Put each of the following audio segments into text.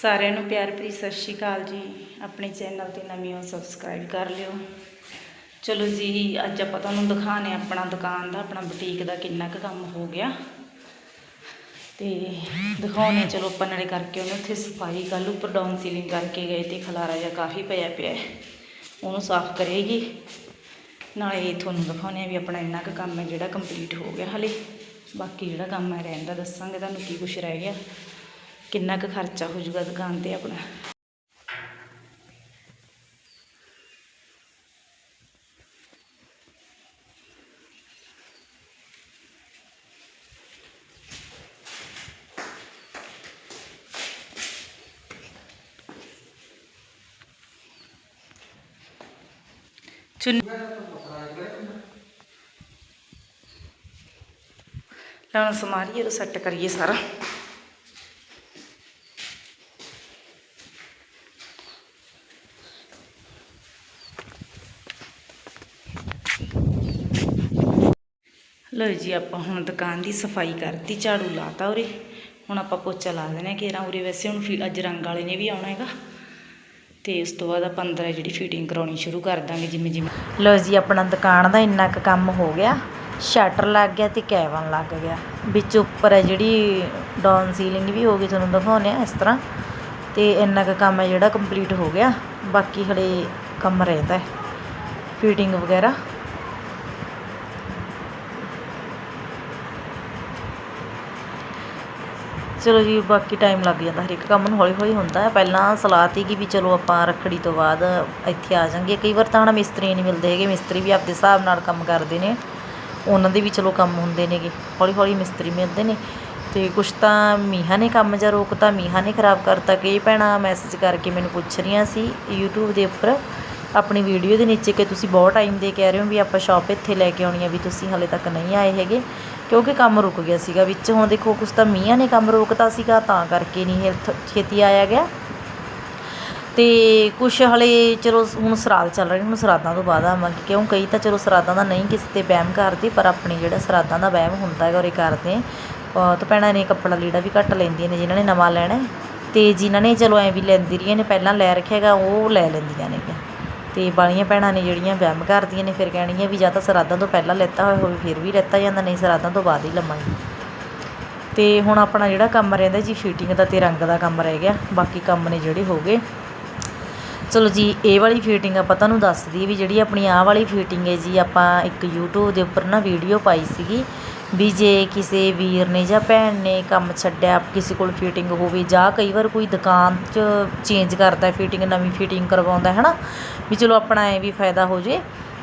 ਸਾਰਿਆਂ ਨੂੰ ਪਿਆਰ ਭਰੀ ਸਤਿ ਸ਼੍ਰੀ ਅਕਾਲ ਜੀ। ਆਪਣੇ ਚੈਨਲ ਤੇ ਨਵੇਂ ਹੋ ਸਬਸਕ੍ਰਾਈਬ ਕਰ ਲਿਓ। ਚਲੋ ਜੀ, ਅੱਜ ਆਪਾਂ ਤੁਹਾਨੂੰ ਦਿਖਾਣੇ ਆਪਣਾ ਦੁਕਾਨ ਦਾ, ਆਪਣਾ ਬੁਟੀਕ ਦਾ ਕਿੰਨਾ ਕੁ ਕੰਮ ਹੋ ਗਿਆ। ਤੇ ਦਿਖਾਉਣੇ ਚਲੋ ਆਪਾਂ ਨਾਲੇ ਕਰਕੇ ਉਹਨੇ ਉੱਥੇ ਸਫ਼ਾਈ ਕੱਲ੍ਹ ਉੱਪਰ ਡਾਊਨ ਸੀਲਿੰਗ ਕਰਕੇ ਗਏ ਤੇ ਖਲਾਰਾ ਜਿਹਾ ਕਾਫੀ ਪਿਆ ਪਿਆ ਉਹਨੂੰ ਸਾਫ਼ ਕਰੇਗੀ। ਨਾਲੇ ਤੁਹਾਨੂੰ ਦਿਖਾਉਣੇ ਆ ਵੀ ਆਪਣਾ ਇੰਨਾ ਕੁ ਕੰਮ ਹੈ ਜਿਹੜਾ ਕੰਪਲੀਟ ਹੋ ਗਿਆ ਹਲੇ। ਬਾਕੀ ਜਿਹੜਾ ਕੰਮ ਹੈ ਰਹਿੰਦਾ ਦੱਸਾਂਗੇ, ਤੁਹਾਨੂੰ ਕੀ ਕੁਛ ਰਹਿ ਗਿਆ। ਕਿੰਨਾ ਕੁ ਖਰਚਾ ਹੋ ਜਾਊਗਾ ਦੁਕਾਨ ਤੇ ਆਪਣਾ? ਚੁੰਨੀ ਲਾਉਣ ਸਮਾਰੀਏ ਉਹ ਸੈੱਟ ਕਰੀਏ ਸਾਰਾ। ਲਓ ਜੀ, ਆਪਾਂ ਹੁਣ ਦੁਕਾਨ ਦੀ ਸਫ਼ਾਈ ਕਰਤੀ, ਝਾੜੂ ਲਾਤਾ ਉਰੇ। ਹੁਣ ਆਪਾਂ ਪੋਚਾ ਲਾ ਦੇਣਾ ਕਿ ਉਰੇ। ਵੈਸੇ ਹੁਣ ਫੀ- ਅੱਜ ਰੰਗ ਵਾਲੇ ਨੇ ਵੀ ਆਉਣਾ ਹੈਗਾ। ਤੇ ਉਸ ਤੋਂ ਬਾਅਦ ਆਪਾਂ ਅੰਦਰ ਜਿਹੜੀ ਫਿਟਿੰਗ ਕਰਾਉਣੀ ਸ਼ੁਰੂ ਕਰ ਦਾਂਗੇ, ਜਿਵੇਂ ਜਿਵੇਂ। ਲਓ ਜੀ, ਆਪਣਾ ਦੁਕਾਨ ਦਾ ਇੰਨਾ ਕੁ ਕੰਮ ਹੋ ਗਿਆ। ਸ਼ਟਰ ਲੱਗ ਗਿਆ ਤੇ ਕੈਵਨ ਲੱਗ ਗਿਆ। ਵਿੱਚ ਉੱਪਰ ਹੈ ਜਿਹੜੀ ਡਾਊਨ ਸੀਲਿੰਗ ਵੀ ਹੋ ਗਈ, ਤੁਹਾਨੂੰ ਦਿਖਾਉਂਦੇ ਆ ਇਸ ਤਰ੍ਹਾਂ। ਤੇ ਇੰਨਾ ਕੁ ਕੰਮ ਹੈ ਜਿਹੜਾ ਕੰਪਲੀਟ ਹੋ ਗਿਆ। ਬਾਕੀ ਹਲੇ ਕੰਮ ਰਹਿੰਦਾ ਹੈ। ਫਿਟਿੰਗ ਵਗੈਰਾ। ਚਲੋ ਜੀ, ਬਾਕੀ ਟਾਈਮ ਲੱਗ ਜਾਂਦਾ, ਹਰੇਕ ਕੰਮ ਨੂੰ ਹੌਲੀ ਹੌਲੀ ਹੁੰਦਾ ਪਹਿਲਾਂ ਸਲਾਹ ਤੀ ਕਿ ਵੀ ਚਲੋ ਆਪਾਂ ਰੱਖੜੀ ਤੋਂ ਬਾਅਦ ਇੱਥੇ ਆ ਜਾਾਂਗੇ। ਕਈ ਵਾਰ ਤਾਂ ਹੁਣ ਮਿਸਤਰੀ ਨਹੀਂ ਮਿਲਦੇ ਹੈਗੇ, ਮਿਸਤਰੀ ਵੀ ਆਪਦੇ ਹਿਸਾਬ ਨਾਲ ਕੰਮ ਕਰਦੇ ਨੇ। ਉਹਨਾਂ ਦੇ ਵੀ ਚਲੋ ਕੰਮ ਹੁੰਦੇ ਨੇਗੇ ਹੌਲੀ ਹੌਲੀ ਮਿਸਤਰੀ ਮਿਲਦੇ ਨੇ। ਅਤੇ ਕੁਛ ਤਾਂ ਮੀਹਾਂ ਨੇ ਕੰਮ ਜਾਂ ਰੋਕਤਾ ਮੀਹਾਂ ਨੇ ਖਰਾਬ ਕਰਤਾ ਕਈ ਭੈਣਾਂ ਮੈਸੇਜ ਕਰਕੇ ਮੈਨੂੰ ਪੁੱਛ ਰਹੀਆਂ ਸੀ YouTube ਦੇ ਉੱਪਰ। ਆਪਣੀ ਵੀਡੀਓ ਦੇ ਨੀਚੇ ਕਿ ਤੁਸੀਂ ਬਹੁਤ ਟਾਈਮ ਦੇ ਕਹਿ ਰਹੇ ਹੋ ਵੀ ਆਪਾਂ ਸ਼ਾਪ ਇੱਥੇ ਲੈ ਕੇ ਆਉਣੀ ਆ, ਵੀ ਤੁਸੀਂ ਹਾਲੇ ਤੱਕ ਨਹੀਂ ਆਏ ਹੈਗੇ। ਕਿਉਂਕਿ ਕੰਮ ਰੁਕ ਗਿਆ ਸੀਗਾ ਵਿੱਚ। ਹੁਣ ਦੇਖੋ ਕੁਛ ਤਾਂ ਮੀਆਂ ਨੇ ਕੰਮ ਰੋਕਤਾ ਸੀਗਾ ਤਾਂ ਕਰਕੇ ਨਹੀਂ ਇਹ ਛੇਤੀ ਆਇਆ ਗਿਆ। ਤੇ ਕੁਛ ਹਲੇ ਚਲੋ ਹੁਣ ਸਰਾਧ ਚੱਲ ਰਹੇ ਨੇ, ਹੁਣ ਸ਼ਰਾਦਾਂ ਤੋਂ ਬਾਅਦ ਆਵਾਂਗੇ। ਕਿਉਂ? ਕਈ ਤਾਂ ਚਲੋ ਸਰਾਧਾਂ ਦਾ ਨਹੀਂ ਕਿਸੇ ਤੇ ਵਹਿਮ ਕਰਦੇ ਪਰ ਆਪਣੇ ਜਿਹੜਾ ਸਰਾਦਾਂ ਦਾ ਵਹਿਮ ਹੁੰਦਾ ਹੈਗਾ ਉਹ ਕਰਦੇ ਤਾਂ ਭੈਣਾਂ ਨੇ ਕੱਪੜਾ ਲੀੜਾ ਵੀ ਘੱਟ ਲੈਂਦੀਆਂ ਨੇ ਜਿਨ੍ਹਾਂ ਨੇ ਨਵਾਂ ਲੈਣਾ ਹੈ। ਤੇ ਜਿਨ੍ਹਾਂ ਨੇ ਚਲੋ ਐਂ ਵੀ ਲੈਂਦੀ ਰਹੀਆਂ ਨੇ ਪਹਿਲਾਂ ਲੈ ਰੱਖਿਆ ਹੈਗਾ ਉਹ ਲੈ ਲੈਂਦੀਆਂ ਨੇ। ਅਤੇ ਵਾਲੀਆਂ ਭੈਣਾਂ ਨੇ ਜਿਹੜੀਆਂ ਵਹਿਮ ਕਰਦੀਆਂ ਨੇ, ਫਿਰ ਕਹਿਣਗੀਆਂ ਵੀ ਜਾਂ ਤਾਂ ਸਰਾਧਾਂ ਤੋਂ ਪਹਿਲਾਂ ਲੈਤਾ ਹੋਇਆ ਹੋਵੇ, ਫਿਰ ਵੀ ਲੈਤਾ ਜਾਂਦਾ, ਨਹੀਂ ਸਰਾਧਾਂ ਤੋਂ ਬਾਅਦ ਹੀ ਲਵਾਂਗੇ। ਅਤੇ ਹੁਣ ਆਪਣਾ ਜਿਹੜਾ ਕੰਮ ਰਹਿੰਦਾ ਜੀ ਫਿਟਿੰਗ ਦਾ ਅਤੇ ਰੰਗ ਦਾ ਕੰਮ ਰਹਿ ਗਿਆ, ਬਾਕੀ ਕੰਮ ਨੇ ਜਿਹੜੇ ਹੋ ਗਏ। ਚਲੋ ਜੀ, ਇਹ ਵਾਲੀ ਫਿਟਿੰਗ ਆਪਾਂ ਤੁਹਾਨੂੰ ਦੱਸਦੀ ਵੀ ਜਿਹੜੀ ਆਪਣੀ ਆਹ ਵਾਲੀ ਫਿਟਿੰਗ ਹੈ ਜੀ, ਆਪਾਂ ਇੱਕ YouTube ਦੇ ਉੱਪਰ ਨਾ ਵੀਡੀਓ ਪਾਈ ਸੀਗੀ। ਵੀ ਜੇ ਕਿਸੇ ਵੀਰ ਨੇ ਜਾਂ ਭੈਣ ਨੇ ਕੰਮ ਛੱਡਿਆ, ਕਿਸੇ ਕੋਲ ਫਿਟਿੰਗ ਹੋਵੇ, ਜਾਂ ਕਈ ਵਾਰ ਕੋਈ ਦੁਕਾਨ 'ਚ ਚੇਂਜ ਕਰਦਾ ਫਿਟਿੰਗ ਨਵੀਂ ਫਿਟਿੰਗ ਕਰਵਾਉਂਦਾ ਹੈ ਨਾ ਵੀ ਚਲੋ ਆਪਣਾ ਐ ਵੀ ਫਾਇਦਾ ਹੋ ਜੇ।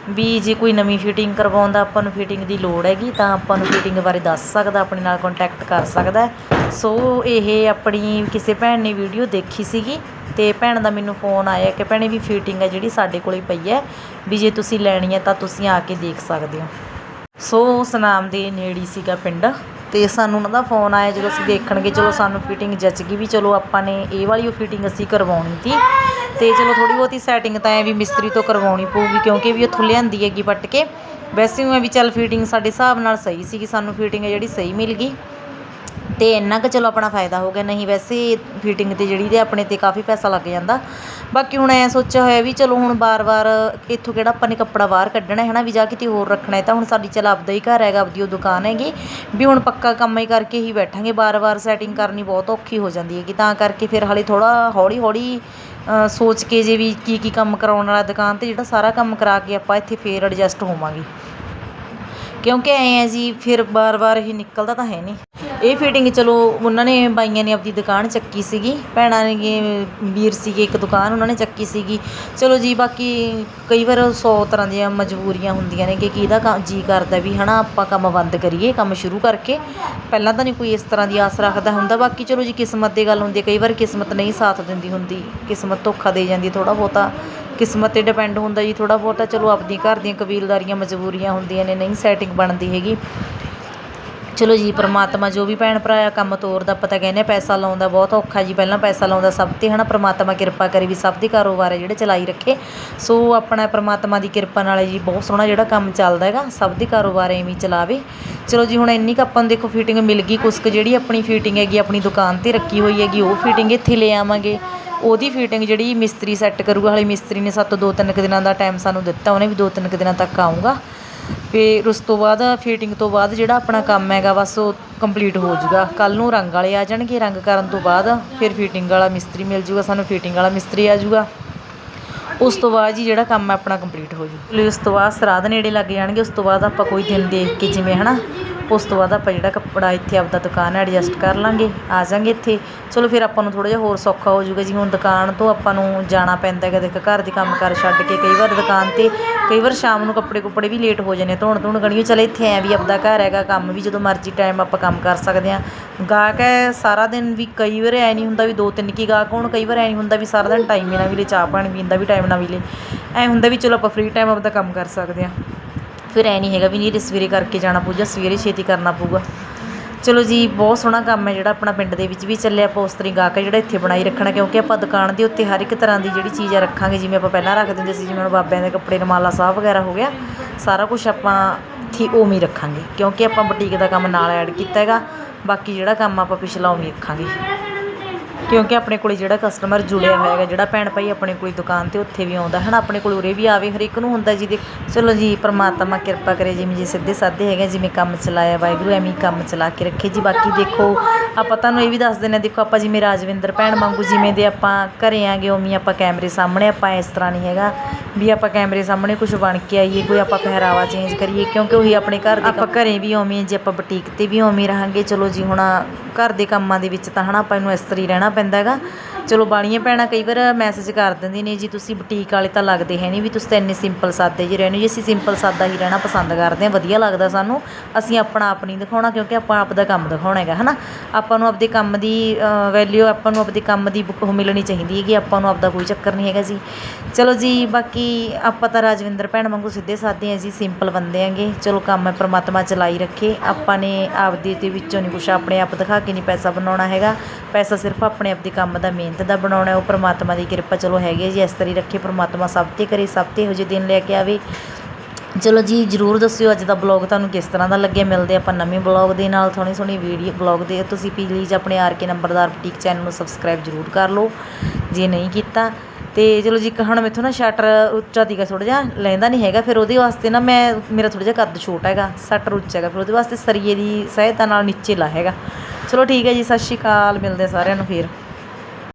ਵੀ ਜੇ ਕੋਈ ਨਵੀਂ ਫਿਟਿੰਗ ਕਰਵਾਉਂਦਾ, ਆਪਾਂ ਨੂੰ ਫਿਟਿੰਗ ਦੀ ਲੋੜ ਹੈਗੀ, ਤਾਂ ਆਪਾਂ ਨੂੰ ਫਿਟਿੰਗ ਬਾਰੇ ਦੱਸ ਸਕਦਾ, ਆਪਣੇ ਨਾਲ ਕੰਟੈਕਟ ਕਰ ਸਕਦਾ। ਸੋ ਇਹ ਆਪਣੀ ਕਿਸੇ ਭੈਣ ਨੇ ਵੀਡੀਓ ਦੇਖੀ ਸੀਗੀ ਅਤੇ ਭੈਣ ਦਾ ਮੈਨੂੰ ਫੋਨ ਆਇਆ ਕਿ ਭੈਣੇ ਵੀ ਫਿਟਿੰਗ ਹੈ ਜਿਹੜੀ ਸਾਡੇ ਕੋਲੇ ਪਈ ਹੈ, ਵੀ ਜੇ ਤੁਸੀਂ ਲੈਣੀ ਹੈ ਤਾਂ ਤੁਸੀਂ ਆ ਕੇ ਦੇਖ ਸਕਦੇ ਹੋ। ਸੋ ਸੁਨਾਮ ਦੇ ਨੇੜੇ ਸੀਗਾ ਪਿੰਡ ਅਤੇ ਸਾਨੂੰ ਉਹਨਾਂ ਦਾ ਫੋਨ ਆਇਆ ਜਦੋਂ ਅਸੀਂ ਦੇਖਣਗੇ, ਚਲੋ ਸਾਨੂੰ ਫਿਟਿੰਗ ਜੱਚ ਗਈ ਵੀ ਚਲੋ ਆਪਾਂ ਨੇ ਇਹ ਵਾਲੀ ਉਹ ਫਿਟਿੰਗ ਅਸੀਂ ਕਰਵਾਉਣੀ ਤੀ ਅਤੇ ਚਲੋ ਥੋੜ੍ਹੀ ਬਹੁਤੀ ਸੈਟਿੰਗ ਤਾਂ ਐਂ ਵੀ ਮਿਸਤਰੀ ਤੋਂ ਕਰਵਾਉਣੀ ਪਊਗੀ ਕਿਉਂਕਿ ਵੀ ਉੱਥੋਂ ਲਿਆਂਦੀ ਹੈਗੀ ਪੱਟ ਕੇ। ਵੈਸੇ ਉਵੇਂ ਵੀ ਚੱਲ ਫਿਟਿੰਗ ਸਾਡੇ ਹਿਸਾਬ ਨਾਲ ਸਹੀ ਸੀਗੀ, ਸਾਨੂੰ ਫਿਟਿੰਗ ਜਿਹੜੀ ਸਹੀ ਮਿਲ ਗਈ। ਅਤੇ ਇੰਨਾ ਕੁ ਚਲੋ ਆਪਣਾ ਫਾਇਦਾ ਹੋ ਗਿਆ, ਨਹੀਂ ਵੈਸੇ ਫਿਟਿੰਗ ਤੇ ਜਿਹੜੀ ਤੇ ਆਪਣੇ ਤੇ ਕਾਫੀ ਪੈਸਾ ਲੱਗ ਜਾਂਦਾ। ਬਾਕੀ ਹੁਣ ਐਂ ਸੋਚਿਆ ਹੋਇਆ ਵੀ ਚਲੋ ਹੁਣ ਵਾਰ ਵਾਰ ਇੱਥੋਂ ਕਿਹੜਾ ਆਪਾਂ ਨੇ ਕੱਪੜਾ ਬਾਹਰ ਕੱਢਣਾ ਹੈ ਨਾ, ਵੀ ਜਾ ਕਿਤੇ ਹੋਰ ਰੱਖਣਾ ਹੈ ਤਾਂ ਹੁਣ ਸਾਡੀ ਚਲ ਆਪਦਾ ਹੀ ਘਰ ਹੈਗਾ, ਆਪਦੀ ਉਹ ਦੁਕਾਨ ਹੈਗੀ। ਵੀ ਹੁਣ ਪੱਕਾ ਕੰਮ ਹੀ ਕਰਕੇ ਹੀ ਬੈਠਾਂਗੇ ਵਾਰ ਵਾਰ ਸੈਟਿੰਗ ਕਰਨੀ ਬਹੁਤ ਔਖੀ ਹੋ ਜਾਂਦੀ ਹੈਗੀ। ਤਾਂ ਕਰਕੇ ਫਿਰ ਹਾਲੇ ਥੋੜ੍ਹਾ ਹੌਲੀ-ਹੌਲੀ ਸੋਚ ਕੇ ਜੇ ਵੀ ਕੀ ਕੀ ਕੰਮ ਕਰਾਉਣ ਵਾਲਾ ਦੁਕਾਨ ਤੇ ਜਿਹੜਾ ਸਾਰਾ ਕੰਮ ਕਰਾ ਕੇ ਆਪਾਂ ਇੱਥੇ ਫਿਰ ਐਡਜਸਟ ਹੋਵਾਂਗੇ। ਕਿਉਂਕਿ ਐਂ ਹੈ ਜੀ, ਫਿਰ ਵਾਰ ਵਾਰ ਇਹ ਨਿਕਲਦਾ ਤਾਂ ਹੈ ਨਹੀਂ। ਇਹ ਫਿਟਿੰਗ ਚਲੋ, ਉਹਨਾਂ ਨੇ ਬਾਈਆਂ ਨੇ ਆਪਦੀ ਦੁਕਾਨ ਚੱਕੀ ਸੀਗੀ, ਭੈਣਾਂ ਨੇ ਵੀਰ ਸੀਗੇ, ਇੱਕ ਦੁਕਾਨ ਉਹਨਾਂ ਨੇ ਚੱਕੀ ਸੀਗੀ। ਚਲੋ ਜੀ, ਬਾਕੀ ਕਈ ਵਾਰ ਸੌ ਤਰ੍ਹਾਂ ਦੀਆਂ ਮਜਬੂਰੀਆਂ ਹੁੰਦੀਆਂ ਨੇ ਕਿ ਕਿਹਦਾ ਕੰਮ ਜੀ ਕਰਦਾ ਵੀ, ਹਨਾ, ਆਪਾਂ ਕੰਮ ਬੰਦ ਕਰੀਏ, ਕੰਮ ਸ਼ੁਰੂ ਕਰਕੇ। ਪਹਿਲਾਂ ਤਾਂ ਨਹੀਂ ਕੋਈ ਇਸ ਤਰ੍ਹਾਂ ਦੀ ਆਸ ਰੱਖਦਾ ਹੁੰਦਾ। ਬਾਕੀ ਚਲੋ ਜੀ, ਕਿਸਮਤ ਦੀ ਗੱਲ ਹੁੰਦੀ ਹੈ, ਕਈ ਵਾਰ ਕਿਸਮਤ ਨਹੀਂ ਸਾਥ ਦਿੰਦੀ ਹੁੰਦੀ। ਕਿਸਮਤ ਧੋਖਾ ਦੇ ਜਾਂਦੀ ਥੋੜਾ ਬਹੁਤਾ। ਕਿਸਮਤ ਤੇ ਡਿਪੈਂਡ ਹੁੰਦਾ ਜੀ ਥੋੜਾ ਬਹੁਤਾ। ਚਲੋ ਆਪਣੀ ਘਰ ਦੀਆਂ ਕਬੀਲਦਾਰੀਆਂ, ਮਜਬੂਰੀਆਂ ਹੁੰਦੀਆਂ ਨੇ, ਨਹੀਂ ਸੈਟਿੰਗ ਬਣਦੀ ਹੈਗੀ। ਚਲੋ ਜੀ, ਪ੍ਰਮਾਤਮਾ ਜੋ ਵੀ ਭੈਣ ਭਰਾ ਆ, ਕੰਮ ਤੋਰਦਾ ਪਤਾ ਕਹਿੰਦੇ ਆ, ਪੈਸਾ ਲਾਉਂਦਾ ਬਹੁਤ ਔਖਾ ਜੀ। ਪਹਿਲਾਂ ਪੈਸਾ ਲਾਉਂਦਾ ਸਭ ਤੇ ਹਨਾ, ਪ੍ਰਮਾਤਮਾ ਕਿਰਪਾ ਕਰੇ ਵੀ ਸਭ ਦੇ ਕਾਰੋਬਾਰ ਹੈ ਜਿਹੜੇ ਚਲਾਈ ਰੱਖੇ। ਸੋ ਆਪਣਾ ਪ੍ਰਮਾਤਮਾ ਦੀ ਕਿਰਪਾ ਨਾਲ ਜੀ, ਬਹੁਤ ਸੋਹਣਾ ਜਿਹੜਾ ਕੰਮ ਚੱਲਦਾ ਹੈਗਾ, ਸਭ ਦੇ ਕਾਰੋਬਾਰ ਐਵੇਂ ਚਲਾਵੇ। ਚਲੋ ਜੀ, ਹੁਣ ਇੰਨੀ ਕੁ ਆਪਾਂ ਨੂੰ ਦੇਖੋ ਫਿਟਿੰਗ ਮਿਲ ਗਈ ਕੁਛ ਕੁ ਜਿਹੜੀ ਆਪਣੀ ਫਿਟਿੰਗ ਹੈਗੀ, ਆਪਣੀ ਦੁਕਾਨ ਤੇ ਰੱਖੀ ਹੋਈ ਹੈਗੀ, ਉਹ ਫਿਟਿੰਗ ਇੱਥੇ ਲੈ ਆਵਾਂਗੇ। ਉਹਦੀ ਫਿਟਿੰਗ ਜਿਹੜੀ ਮਿਸਤਰੀ ਸੈੱਟ ਕਰੂਗਾ, ਹਾਲੇ ਮਿਸਤਰੀ ਨੇ ਸਾਤੋਂ, ਦੋ, ਤਿੰਨ ਕੁ ਦਿਨਾਂ ਦਾ ਟਾਈਮ ਸਾਨੂੰ ਦਿੱਤਾ, ਉਹਨੇ ਵੀ ਦੋ, ਤਿੰਨ ਕੁ ਦਿਨਾਂ ਤੱਕ ਆਊਗਾ। ਫਿਰ ਉਸ ਤੋਂ ਬਾਅਦ ਫਿਟਿੰਗ ਤੋਂ ਬਾਅਦ ਜਿਹੜਾ ਆਪਣਾ ਕੰਮ ਹੈਗਾ, ਬਸ ਉਹ ਕੰਪਲੀਟ ਹੋ ਜਾਊਗਾ। ਕੱਲ੍ਹ ਨੂੰ ਰੰਗ ਵਾਲੇ ਆ ਜਾਣਗੇ, ਰੰਗ ਕਰਨ ਤੋਂ ਬਾਅਦ ਫਿਰ ਫਿਟਿੰਗ ਵਾਲਾ ਮਿਸਤਰੀ ਮਿਲ ਜਾਊਗਾ, ਸਾਨੂੰ ਫਿਟਿੰਗ ਵਾਲਾ ਮਿਸਤਰੀ ਆ ਜਾਊਗਾ। ਉਸ ਤੋਂ ਬਾਅਦ ਜੀ ਜਿਹੜਾ ਕੰਮ ਆਪਣਾ ਕੰਪਲੀਟ ਹੋ ਜੂ ਉਸ ਤੋਂ ਬਾਅਦ ਸਰਾਧ ਨੇੜੇ ਲੱਗ ਜਾਣਗੇ, ਉਸ ਤੋਂ ਬਾਅਦ ਆਪਾਂ ਕੋਈ ਦਿਨ ਦੇਖ ਕੇ ਜਿਵੇਂ, ਹਨਾ? ਉਸ ਤੋਂ ਬਾਅਦ ਆਪਾਂ ਜਿਹੜਾ ਕੱਪੜਾ ਇੱਥੇ ਆਪਦਾ ਦੁਕਾਨ ਐਡਜਸਟ ਕਰ ਲਾਂਗੇ, ਆ ਜਾਾਂਗੇ ਇੱਥੇ। ਚਲੋ ਫਿਰ ਆਪਾਂ ਨੂੰ ਥੋੜ੍ਹਾ ਜਿਹਾ ਹੋਰ ਸੌਖਾ ਹੋ ਜਾਊਗਾ ਜੀ, ਹੁਣ ਦੁਕਾਨ ਤੋਂ ਆਪਾਂ ਨੂੰ ਜਾਣਾ ਪੈਂਦਾ ਹੈਗਾ। ਦੇਖ, ਘਰ ਦੇ ਕੰਮ ਕਾਰ ਛੱਡ ਕੇ ਕਈ ਵਾਰ ਦੁਕਾਨ ਤੇ ਕਈ ਵਾਰ ਸ਼ਾਮ ਨੂੰ ਕੱਪੜੇ ਕੁੱਪੜੇ ਵੀ ਲੇਟ ਹੋ ਜਾਂਦੇ ਆ, ਧੋਣ ਧੋਣ ਗਣੀਓ ਚਲ ਇੱਥੇ ਐ ਵੀ ਆਪਦਾ ਘਰ ਹੈਗਾ, ਕੰਮ ਵੀ ਜਦੋਂ ਮਰਜ਼ੀ ਟਾਈਮ ਆਪਾਂ ਕੰਮ ਕਰ ਸਕਦੇ ਹਾਂ। ਗਾਹਕ ਹੈ ਸਾਰਾ ਦਿਨ ਵੀ ਕਈ ਵਾਰ ਐ ਨਹੀਂ ਹੁੰਦਾ ਵੀ ਦੋ ਤਿੰਨ ਕੀ ਗਾਹਕ ਹੋਣ, ਕਈ ਵਾਰ ਐ ਨਹੀਂ ਹੁੰਦਾ ਵੀ ਸਾਰਾ ਦਿਨ ਟਾਈਮ ਹੀ ਨਾ ਮਿਲੇ, ਚਾਹ ਪਾਣੀ ਪੀਣ ਦਾ ਵੀ ਟਾਈਮ ਨਾ ਮਿਲੇ। ਲੈ ਐ ਹੁੰਦਾ ਵੀ ਚਲੋ ਆਪਾਂ ਫ੍ਰੀ ਟਾਈਮ ਆਪਦਾ ਕੰਮ ਕਰ ਸਕਦੇ ਹਾਂ। ਫਿਰ ਐ ਨਹੀਂ ਹੈਗਾ ਵੀ ਨਹੀਂ ਸਵੇਰੇ ਕਰਕੇ ਜਾਣਾ ਪਊ ਜਾਂ ਸਵੇਰੇ ਛੇਤੀ ਕਰਨਾ ਪਊਗਾ। ਚਲੋ ਜੀ, ਬਹੁਤ ਸੋਹਣਾ ਕੰਮ ਹੈ ਜਿਹੜਾ ਆਪਣਾ ਪਿੰਡ ਦੇ ਵਿੱਚ ਵੀ ਚੱਲਿਆ, ਆਪਾਂ ਉਸ ਤਰੀ ਗਾਹਕ ਜਿਹੜਾ ਇੱਥੇ ਬਣਾਈ ਰੱਖਣਾ, ਕਿਉਂਕਿ ਆਪਾਂ ਦੁਕਾਨ ਦੇ ਉੱਤੇ ਹਰ ਇੱਕ ਤਰ੍ਹਾਂ ਦੀ ਜਿਹੜੀ ਚੀਜ਼ ਆ ਰੱਖਾਂਗੇ, ਜਿਵੇਂ ਆਪਾਂ ਪਹਿਲਾਂ ਰੱਖ ਦਿੰਦੇ ਸੀ, ਜਿਵੇਂ ਹੁਣ ਬਾਬਿਆਂ ਦੇ ਕੱਪੜੇ, ਰਮਾਲਾ ਸਾਹਿਬ ਵਗੈਰਾ ਹੋ ਗਿਆ, ਸਾਰਾ ਕੁਝ ਆਪਾਂ ਇੱਥੇ ਉਵੇਂ ਹੀ ਰੱਖਾਂਗੇ, ਕਿਉਂਕਿ ਆਪਾਂ ਬੁਟੀਕ ਦਾ ਕੰਮ ਨਾਲ ਐਡ ਕੀਤਾ ਹੈਗਾ, ਬਾਕੀ ਜਿਹੜਾ ਕੰਮ ਆਪਾਂ ਪਿਛਲਾ ਉਵੇਂ ਹੀ ਰੱਖਾਂਗੇ। ਕਿਉਂਕਿ ਆਪਣੇ ਕੋਲ ਜਿਹੜਾ ਕਸਟਮਰ ਜੁੜਿਆ ਹੋਇਆ ਹੈਗਾ, ਜਿਹੜਾ ਭੈਣ ਭਾਈ ਆਪਣੇ ਕੋਲ ਦੁਕਾਨ ਤੇ ਉੱਥੇ ਵੀ ਆਉਂਦਾ ਹੈ ਨਾ ਆਪਣੇ ਕੋਲ ਉਰੇ ਵੀ ਆਵੇ, ਹਰ ਇੱਕ ਨੂੰ ਹੁੰਦਾ ਜੀ ਦੇ ਚਲੋ ਜੀ, ਪਰਮਾਤਮਾ ਕਿਰਪਾ ਕਰੇ, ਜਿਵੇਂ ਜੀ ਸਿੱਧੇ ਸਾਧੇ ਹੈਗੇ ਜਿਵੇਂ ਕੰਮ ਚਲਾਇਆ ਵਾਹਿਗੁਰੂ, ਐਵੇਂ ਹੀ ਕੰਮ ਚਲਾ ਕੇ ਰੱਖੇ ਜੀ। ਬਾਕੀ ਦੇਖੋ, ਆਪਾਂ ਤੁਹਾਨੂੰ ਇਹ ਵੀ ਦੱਸ ਦਿੰਦੇ ਹਾਂ, ਦੇਖੋ, ਆਪਾਂ ਜਿਵੇਂ ਰਾਜਵਿੰਦਰ ਭੈਣ ਵਾਂਗੂ ਜਿਵੇਂ ਦੇ ਆਪਾਂ ਘਰੇ ਆਂਗੇ, ਉਵੇਂ ਆਪਾਂ ਕੈਮਰੇ ਸਾਹਮਣੇ, ਆਪਾਂ ਇਸ ਤਰ੍ਹਾਂ ਨਹੀਂ ਹੈਗਾ। ਵੀ ਆਪਾਂ ਕੈਮਰੇ ਸਾਹਮਣੇ ਕੁਝ ਬਣ ਕੇ ਆਈਏ ਕੋਈ ਆਪਾਂ ਪਹਿਰਾਵਾ ਚੇਂਜ ਕਰੀਏ ਕਿਉਂਕਿ ਉਹੀ ਆਪਣੇ ਘਰ ਦੇ ਆਪਾਂ ਘਰੇ ਵੀ ਉਵੇਂ ਜੇ ਆਪਾਂ ਬੁਟੀਕ ਤੇ ਵੀ ਉਵੇਂ ਰਹਾਂਗੇ ਚਲੋ ਜੀ ਹੁਣ ਘਰ ਦੇ ਕੰਮਾਂ ਦੇ ਵਿੱਚ ਤਾਂ ਹਨਾ ਆਪਾਂ ਨੂੰ ਇਸ ਤਰ੍ਹਾਂ ਹੀ ਰਹਿਣਾ ਪੈਂਦਾ ਹੈਗਾ। ਚਲੋ ਬਾਣੀਆਂ ਭੈਣਾਂ ਕਈ ਵਾਰ ਮੈਸੇਜ ਕਰ ਦਿੰਦੀ ਨੇ, ਜੀ ਤੁਸੀਂ ਬੁਟੀਕ ਵਾਲੇ ਤਾਂ ਲੱਗਦੇ ਹੈ ਨਹੀਂ ਵੀ ਤੁਸੀਂ ਤਾਂ ਇੰਨੇ ਸਿੰਪਲ ਸਾਦੇ ਜਿਹੇ ਰਹਿੰਦੇ ਜੀ ਅਸੀਂ ਸਿੰਪਲ ਸਾਦਾ ਹੀ ਰਹਿਣਾ ਪਸੰਦ ਕਰਦੇ ਹਾਂ, ਵਧੀਆ ਲੱਗਦਾ ਸਾਨੂੰ, ਅਸੀਂ ਆਪਣਾ ਆਪ ਨਹੀਂ ਦਿਖਾਉਣਾ ਕਿਉਂਕਿ ਆਪਾਂ ਆਪ ਦਾ ਕੰਮ ਦਿਖਾਉਣਾ ਹੈਗਾ, ਹਨਾ? ਆਪਾਂ ਨੂੰ ਆਪਦੇ ਕੰਮ ਦੀ ਵੈਲਿਊ ਆਪਾਂ ਨੂੰ ਆਪਦੇ ਕੰਮ ਦੀ ਬੁੱਕ ਮਿਲਣੀ ਚਾਹੀਦੀ ਹੈਗੀ, ਆਪਾਂ ਨੂੰ ਆਪਦਾ ਕੋਈ ਚੱਕਰ ਨਹੀਂ ਹੈਗਾ ਜੀ। ਚਲੋ ਜੀ, ਬਾਕੀ ਆਪਾਂ ਤਾਂ ਰਾਜਵਿੰਦਰ ਭੈਣ ਵਾਂਗੂ ਸਿੱਧੇ ਸਾਦੇ ਹਾਂ ਜੀ ਸਿੰਪਲ ਬੰਦੇ ਆਂਗੇ ਚਲੋ ਕੰਮ ਹੈ, ਪ੍ਰਮਾਤਮਾ ਚਲਾਈ ਰੱਖੇ। ਆਪਾਂ ਨੇ ਆਪਦੇ ਦੇ ਵਿੱਚੋਂ ਨਹੀਂ ਕੁਛ ਆਪਣੇ ਆਪ ਦਿਖਾ ਕੇ ਨਹੀਂ ਪੈਸਾ ਬਣਾਉਣਾ ਹੈਗਾ। ਪੈਸਾ ਸਿਰਫ ਆਪਣੇ ਆਪ ਦੇ ਕੰਮ ਦਾ ਮਿਹਨਤ ਦਾ ਬਣਾਉਣਾ ਉਹ ਪਰਮਾਤਮਾ ਦੀ ਕਿਰਪਾ ਚਲੋ ਹੈਗੀ ਹੈ ਜੀ, ਇਸ ਤਰ੍ਹਾਂ ਹੀ ਰੱਖੇ ਪ੍ਰਮਾਤਮਾ ਸਭ ਤੇ ਕਰੇ, ਸਭ ਤੇ ਇਹੋ ਜਿਹੇ ਦਿਨ ਲੈ ਕੇ ਆਵੇ। ਚਲੋ ਜੀ, ਜਰੂਰ ਦੱਸਿਓ ਅੱਜ ਦਾ ਬਲੌਗ ਤੁਹਾਨੂੰ ਕਿਸ ਤਰ੍ਹਾਂ ਦਾ ਲੱਗਿਆ। ਮਿਲਦੇ ਆਪਾਂ ਨਵੇਂ ਬਲੌਗ ਦੇ ਨਾਲ ਸੋਹਣੀ ਸੋਹਣੀ ਵੀਡੀਓ ਬਲੌਗ ਦੇ। ਤੁਸੀਂ ਪਲੀਜ਼ ਆਪਣੇ ਆਰ ਕੇ ਨੰਬਰਦਾਰ ਬੁਟੀਕ ਚੈਨਲ ਨੂੰ ਸਬਸਕ੍ਰਾਈਬ ਜਰੂਰ ਕਰ ਲਓ, ਜੇ ਨਹੀਂ ਕੀਤਾ। ਤੇ ਚਲੋ ਜੀ ਹੁਣ ਮੇਥੋਂ ਨਾ ਸ਼ਟਰ ਉੱਚਾ ਦੀਗਾ ਥੋੜਾ ਜਿਹਾ, ਲੈਂਦਾ ਨਹੀਂ ਹੈਗਾ। ਫਿਰ ਉਹਦੇ ਵਾਸਤੇ ਨਾ ਮੈਂ, ਮੇਰਾ ਥੋੜਾ ਜਿਹਾ ਕੱਦ ਛੋਟਾ ਹੈਗਾ ਸ਼ਟਰ ਉੱਚਾ ਹੈਗਾ। ਫਿਰ ਉਹਦੇ ਵਾਸਤੇ ਸਰੀਏ ਦੀ ਸਹਾਇਤਾ ਨਾਲ ਨੀਚੇ ਲਾ ਹੈਗਾ। ਚਲੋ ਠੀਕ ਹੈ ਜੀ, ਸਤਿ ਸ਼੍ਰੀ ਅਕਾਲ, ਮਿਲਦੇ ਸਾਰਿਆਂ ਨੂੰ ਫੇਰ।